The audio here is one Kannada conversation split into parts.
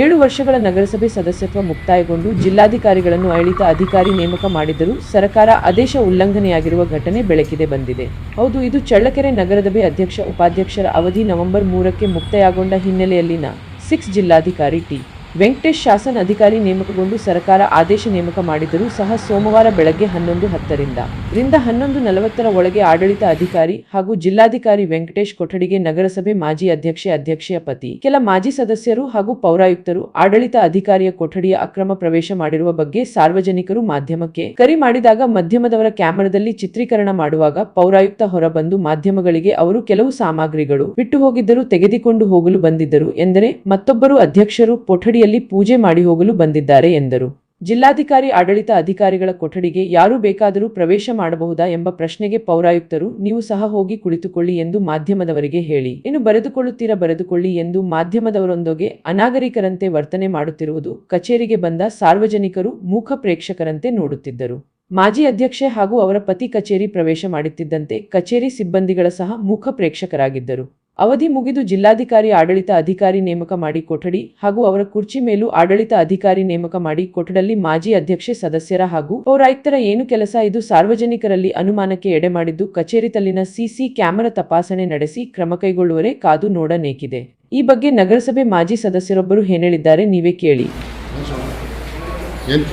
ಏಳು ವರ್ಷಗಳ ನಗರಸಭೆ ಸದಸ್ಯತ್ವ ಮುಕ್ತಾಯಗೊಂಡು ಜಿಲ್ಲಾಧಿಕಾರಿಗಳನ್ನು ಆಡಳಿತ ಅಧಿಕಾರಿ ನೇಮಕ ಮಾಡಿದರೂ ಸರ್ಕಾರ ಆದೇಶ ಉಲ್ಲಂಘನೆಯಾಗಿರುವ ಘಟನೆ ಬೆಳಕಿಗೆ ಬಂದಿದೆ. ಹೌದು, ಇದು ಚಳ್ಳಕೆರೆ ನಗರಸಭೆ ಅಧ್ಯಕ್ಷ, ಉಪಾಧ್ಯಕ್ಷರ ಅವಧಿ ನವೆಂಬರ್ ಮೂರಕ್ಕೆ ಮುಕ್ತಾಯಗೊಂಡ ಹಿನ್ನೆಲೆಯಲ್ಲಿನ ಸಿಕ್ಸ್ ಜಿಲ್ಲಾಧಿಕಾರಿ ಟಿ. ವೆಂಕಟೇಶ್ ಶಾಸನ ಅಧಿಕಾರಿ ನೇಮಕಗೊಂಡು ಸರ್ಕಾರ ಆದೇಶ ನೇಮಕ ಮಾಡಿದರೂ ಸಹ ಸೋಮವಾರ ಬೆಳಗ್ಗೆ ಹನ್ನೊಂದು ಹತ್ತರಿಂದ. ರಿಂದ ಹನ್ನೊಂದು ನಲವತ್ತರ ಒಳಗೆ ಆಡಳಿತ ಅಧಿಕಾರಿ ಹಾಗೂ ಜಿಲ್ಲಾಧಿಕಾರಿ ವೆಂಕಟೇಶ್ ಕೊಠಡಿಗೆ ನಗರಸಭೆ ಮಾಜಿ ಅಧ್ಯಕ್ಷೆ ಅಧ್ಯಕ್ಷೆಯ ಪತಿ. ಕೆಲ ಮಾಜಿ ಸದಸ್ಯರು ಹಾಗೂ ಪೌರಾಯುಕ್ತರು ಆಡಳಿತ ಅಧಿಕಾರಿಯ ಕೊಠಡಿಯ ಅಕ್ರಮ ಪ್ರವೇಶ ಮಾಡಿರುವ ಬಗ್ಗೆ ಸಾರ್ವಜನಿಕರು ಮಾಧ್ಯಮಕ್ಕೆ ಕರೆ ಮಾಡಿದಾಗ ಮಾಧ್ಯಮದವರ ಕ್ಯಾಮೆರಾದಲ್ಲಿ ಚಿತ್ರೀಕರಣ ಮಾಡುವಾಗ ಪೌರಾಯುಕ್ತ ಹೊರಬಂದು ಮಾಧ್ಯಮಗಳಿಗೆ ಅವರು ಕೆಲವು ಸಾಮಗ್ರಿಗಳು ಬಿಟ್ಟು ಹೋಗಿದ್ದರೂ ತೆಗೆದುಕೊಂಡು ಹೋಗಲು ಬಂದಿದ್ದರು ಎಂದರೆ ಮತ್ತೊಬ್ಬರು ಅಧ್ಯಕ್ಷರು ಕೊಠಡಿಯಲ್ಲಿ ಪೂಜೆ ಮಾಡಿ ಹೋಗಲು ಬಂದಿದ್ದಾರೆ ಎಂದರು. ಜಿಲ್ಲಾಧಿಕಾರಿ ಆಡಳಿತ ಅಧಿಕಾರಿಗಳ ಕೊಠಡಿಗೆ ಯಾರು ಬೇಕಾದರೂ ಪ್ರವೇಶ ಮಾಡಬಹುದಾ ಎಂಬ ಪ್ರಶ್ನೆಗೆ ಪೌರಾಯುಕ್ತರು, ನೀವು ಸಹ ಹೋಗಿ ಕುಳಿತುಕೊಳ್ಳಿ ಎಂದು ಮಾಧ್ಯಮದವರಿಗೆ ಹೇಳಿ. ಇನ್ನು ಬರೆದುಕೊಳ್ಳುತ್ತೀರಾ ಬರೆದುಕೊಳ್ಳಿ ಎಂದು ಮಾಧ್ಯಮದವರೊಂದಿಗೆ ಅನಾಗರಿಕರಂತೆ ವರ್ತನೆ ಮಾಡುತ್ತಿರುವುದು ಕಚೇರಿಗೆ ಬಂದ ಸಾರ್ವಜನಿಕರು ಮೂಖ ಪ್ರೇಕ್ಷಕರಂತೆ ನೋಡುತ್ತಿದ್ದರು. ಮಾಜಿ ಅಧ್ಯಕ್ಷೆ ಹಾಗೂ ಅವರ ಪತಿ ಕಚೇರಿ ಪ್ರವೇಶ ಮಾಡುತ್ತಿದ್ದಂತೆ ಕಚೇರಿ ಸಿಬ್ಬಂದಿಗಳ ಸಹ ಮೂಖ ಪ್ರೇಕ್ಷಕರಾಗಿದ್ದರು. ಅವಧಿ ಮುಗಿದು ಜಿಲ್ಲಾಧಿಕಾರಿ ಆಡಳಿತ ಅಧಿಕಾರಿ ನೇಮಕ ಮಾಡಿ ಕೊಠಡಿ ಹಾಗೂ ಅವರ ಕುರ್ಚಿ ಮೇಲೂ ಆಡಳಿತ ಅಧಿಕಾರಿ ನೇಮಕ ಮಾಡಿ ಕೊಠಡಲ್ಲಿ ಮಾಜಿ ಅಧ್ಯಕ್ಷೆ ಸದಸ್ಯರ ಹಾಗೂ ಪೌರಾಯುಕ್ತರ ಏನು ಕೆಲಸ ಇದು ಸಾರ್ವಜನಿಕರಲ್ಲಿ ಅನುಮಾನಕ್ಕೆ ಎಡೆ ಮಾಡಿದ್ದು ಕಚೇರಿ ತಲ್ಲಿನ ಸಿಸಿ ಕ್ಯಾಮೆರಾ ತಪಾಸಣೆ ನಡೆಸಿ ಕ್ರಮ ಕೈಗೊಳ್ಳುವರೆ ಕಾದು ನೋಡನೇಕಿದೆ ಈ ಬಗ್ಗೆ ನಗರಸಭೆ ಮಾಜಿ ಸದಸ್ಯರೊಬ್ಬರು ಏನೇಳಿದ್ದಾರೆ ನೀವೇ ಕೇಳಿ ಏನು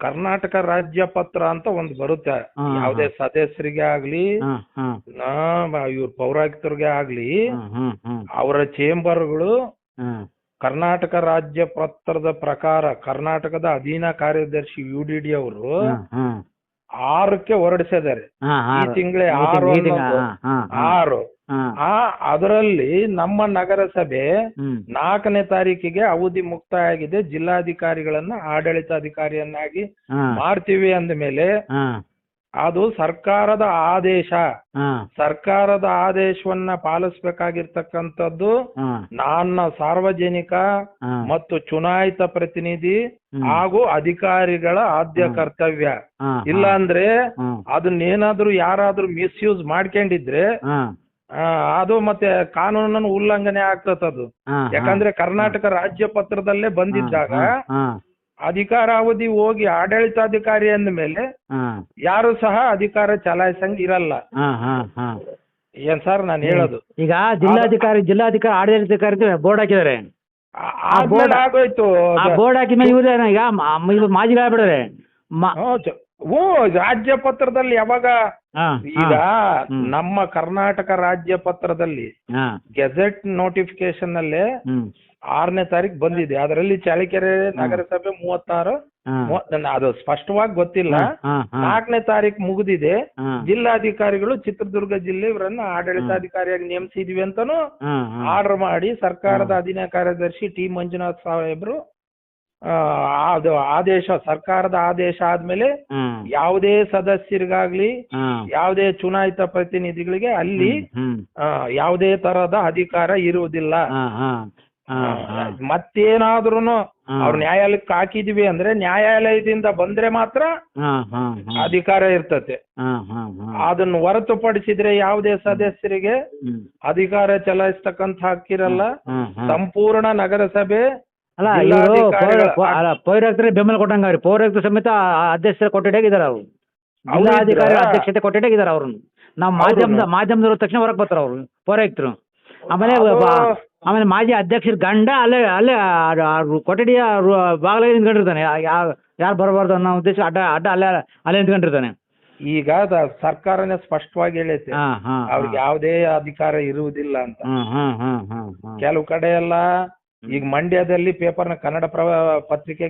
ಕರ್ನಾಟಕ ರಾಜ್ಯ ಪತ್ರ ಅಂತ ಒಂದು ಬರುತ್ತೆ ಯಾವುದೇ. ಸದಸ್ಯರಿಗೆ ಆಗ್ಲಿ ಹಾ, ಹಾ, ಇವ್ರ ಪೌರಾಯುಕ್ತರಿಗೆ ಆಗ್ಲಿ ಅವರ ಚೇಂಬರ್ಗಳು. ಕರ್ನಾಟಕ ರಾಜ್ಯ ಪತ್ರದ ಪ್ರಕಾರ ಕರ್ನಾಟಕದ ಅಧೀನ ಕಾರ್ಯದರ್ಶಿ ಯು ಡಿ ಡಿ ಅವರು. ಆರಕ್ಕೆ ಹೊರಡಿಸಿದ್ದಾರೆ ಈ ಆರು. ತಿಂಗಳೇ ಆರು. ಆರು. ಆ ಅದರಲ್ಲಿ ನಮ್ಮ ನಗರಸಭೆ. ನಾಲ್ಕನೇ ತಾರೀಕಿಗೆ ಅವಧಿ ಮುಕ್ತಾಯ ಆಗಿದೆ ಜಿಲ್ಲಾಧಿಕಾರಿಗಳನ್ನ ಆಡಳಿತಾಧಿಕಾರಿಯನ್ನಾಗಿ ಮಾಡ್ತೀವಿ ಅಂದ ಮೇಲೆ ಅದು ಸರ್ಕಾರದ ಆದೇಶ. ಸರ್ಕಾರದ ಆದೇಶವನ್ನ ಪಾಲಿಸಬೇಕಾಗಿರ್ತಕ್ಕಂಥದ್ದು ನನ್ನ ಸಾರ್ವಜನಿಕ ಮತ್ತು ಚುನಾಯಿತ ಪ್ರತಿನಿಧಿ. ಹಾಗೂ ಅಧಿಕಾರಿಗಳ ಆದ್ಯ ಕರ್ತವ್ಯ. ಇಲ್ಲಾಂದ್ರೆ ಅದನ್ನೇನಾದ್ರೂ ಯಾರಾದ್ರೂ ಮಿಸ್ಯೂಸ್ ಮಾಡ್ಕೊಂಡಿದ್ರೆ ಆ, ಅದು ಮತ್ತೆ ಕಾನೂನನ್ನ ಉಲ್ಲಂಘನೆ ಆಗ್ತದದು ಅದು. ಯಾಕಂದ್ರೆ ಕರ್ನಾಟಕ ರಾಜ್ಯ ಪತ್ರದಲ್ಲೇ ಬಂದಿದ್ದಾಗ ಹಾ, ಅವಧಿ ಅಧಿಕಾರಾವಧಿ ಹೋಗಿ ಆಡಳಿತಾಧಿಕಾರಿ ಅಂದ ಮೇಲೆ ಹಾ, ಯಾರು ಸಹ ಅಧಿಕಾರ ಚಲಾಯಿಸಂಗ್ ಇರಲ್ಲ. ಹಾ, ಹಾ, ಹಾ. ಏನ್ ಸರ್ ನಾನು ಹೇಳೋದು? ಈಗ ಜಿಲ್ಲಾಧಿಕಾರಿ ಜಿಲ್ಲಾಧಿಕಾರಿ ಆಡಳಿತಾಧಿಕಾರಿ ಬೋರ್ಡ್ ಹಾಕಿದ್ದಾರೆ. ಆ- ಆದ್ಮೇಲೆ ಆಗೋಯ್ತು. ಆ ಬೋರ್ಡ್ ಹಾಕಿದ್ಮೇಲೆ ಇವ್ರು ಈಗ ಮ- ಇವ್ರು ಮ- ಚ- ಓ ರಾಜ್ಯ ಪತ್ರದಲ್ಲಿ ಯಾವಾಗ? ಈಗ ನಮ್ಮ ಕರ್ನಾಟಕ ರಾಜ್ಯ ಪತ್ರದಲ್ಲಿ ಗೆಜೆಟ್ ನೋಟಿಫಿಕೇಶನ್ ಅಲ್ಲೇ ಹ್ಮ್, ಆರನೇ ತಾರೀಕು ಬಂದಿದೆ. ಅದರಲ್ಲಿ ಚಳ್ಳಕೆರೆ ನಗರಸಭೆ ಮೂವತ್ತಾರು ಅದು ಸ್ಪಷ್ಟವಾಗಿ ಗೊತ್ತಿಲ್ಲ. ನಾಲ್ಕನೇ ತಾರೀಕು ಮುಗಿದಿದೆ. ಜಿಲ್ಲಾಧಿಕಾರಿಗಳು ಚಿತ್ರದುರ್ಗ ಜಿಲ್ಲೆ ಇವರನ್ನ ಆಡಳಿತಾಧಿಕಾರಿಯಾಗಿ ನೇಮಿಸಿದ್ವಿ ಅಂತಾನು. ಆರ್ಡರ್ ಮಾಡಿ ಸರ್ಕಾರದ ಅಧೀನ ಕಾರ್ಯದರ್ಶಿ ಟಿ ಮಂಜುನಾಥ್ ಸಾಹೇಬ್ರು ಅದು ಆದೇಶ ಸರ್ಕಾರದ ಆದೇಶ ಆದ್ಮೇಲೆ ಯಾವುದೇ ಸದಸ್ಯರಿಗಾಗ್ಲಿ ಯಾವುದೇ ಚುನಾಯಿತ ಪ್ರತಿನಿಧಿಗಳಿಗೆ ಅಲ್ಲಿ ಯಾವುದೇ ತರಹದ ಅಧಿಕಾರ ಇರುವುದಿಲ್ಲ. ಹಾ. ಅವ್ರ ನ್ಯಾಯಾಲಯಕ್ಕೆ ಹಾಕಿದೀವಿ ಅಂದ್ರೆ ನ್ಯಾಯಾಲಯದಿಂದ ಬಂದ್ರೆ ಮಾತ್ರ ಅಧಿಕಾರ ಇರ್ತತೆ ಅದನ್ನ ಹೊರತುಪಡಿಸಿದ್ರೆ ಯಾವುದೇ ಸದಸ್ಯರಿಗೆ ಅಧಿಕಾರ ಚಲಾಯಿಸ್ತಕ್ಕಂತ ಹಕ್ಕಿರಲ್ಲ. ಸಂಪೂರ್ಣ ನಗರಸಭೆ ಅಲ್ಲ ಇವರು ಜಿಲ್ಲಾಧಿಕಾರಿಗಳ- ಅಲ್ಲ ಪೌರಾಯುಕ್ತರಿಗೆ ಬೆಂಬಲ ಕೊಟ್ಟಂಗಾರಿ ಪೌರಾಯುಕ್ತ ಸಮೇತ ಅಧ್ಯಕ್ಷರ ಕೊಟ್ಟಿಡಾಗಿದ್ದಾರೆ ಅವರು. ಅವ್ರು ಜಿಲ್ಲಾಧಿಕಾರಿ ಇದ್ರಾ? ಅಧ್ಯಕ್ಷತೆ ಕೊಟ್ಟಿಡಾಗಿದ್ದಾರೆ ಅವ್ರು ನಾವು ಮಾಧ್ಯಮದ ಮಾಧ್ಯಮದವ್ರ ತಕ್ಷಣ ಹೊರಗೆ ಬರ್ತಾರೆ ಅವರು ಪೌರಾಯುಕ್ತರು. ಆಮೇಲೆ ಬ- ಆಮೇಲೆ ಮಾಜಿ ಅಧ್ಯಕ್ಷರ ಗಂಡ ಅಲ್ಲೇ ಅಲ್ಲೇ ಆ- ಆ ರು- ಕೊಠಡಿಯ ರು- ಬಾಗಿಲೇ ನಿಂತ್ಕೊಂಡಿರ್ತಾನೆ. ಯಾರು ಯಾರು ಬರಬಾರ್ದು ಅನ್ನೋ ಉದ್ದೇಶ ಅಡ್ಡ ಅಡ್ಡ ಅಲ್ಲೇ ಅಲ್ಲೇ ನಿಂತ್ಕೊಂಡಿರ್ತಾನೆ. ಈಗ ದ- ಸರ್ಕಾರನೇ ಸ್ಪಷ್ಟವಾಗಿ ಹೇಳೈತೆ. ಹಾ ಹಾ ಅವ್ರಿಗೆ ಯಾವುದೇ ಅಧಿಕಾರ ಇರುವುದಿಲ್ಲ ಅಂತ. ಹಾ ಹಾ ಹಾ ಹಾ ಹಾ ಕೆಲವು ಕಡೆ ಎಲ್ಲ ಈಗ ಮಂಡ್ಯದಲ್ಲಿ ಪೇಪರ್ನ ಕನ್ನಡ ಪ್ರಭ ಪತ್ರಿಕೆಗೆ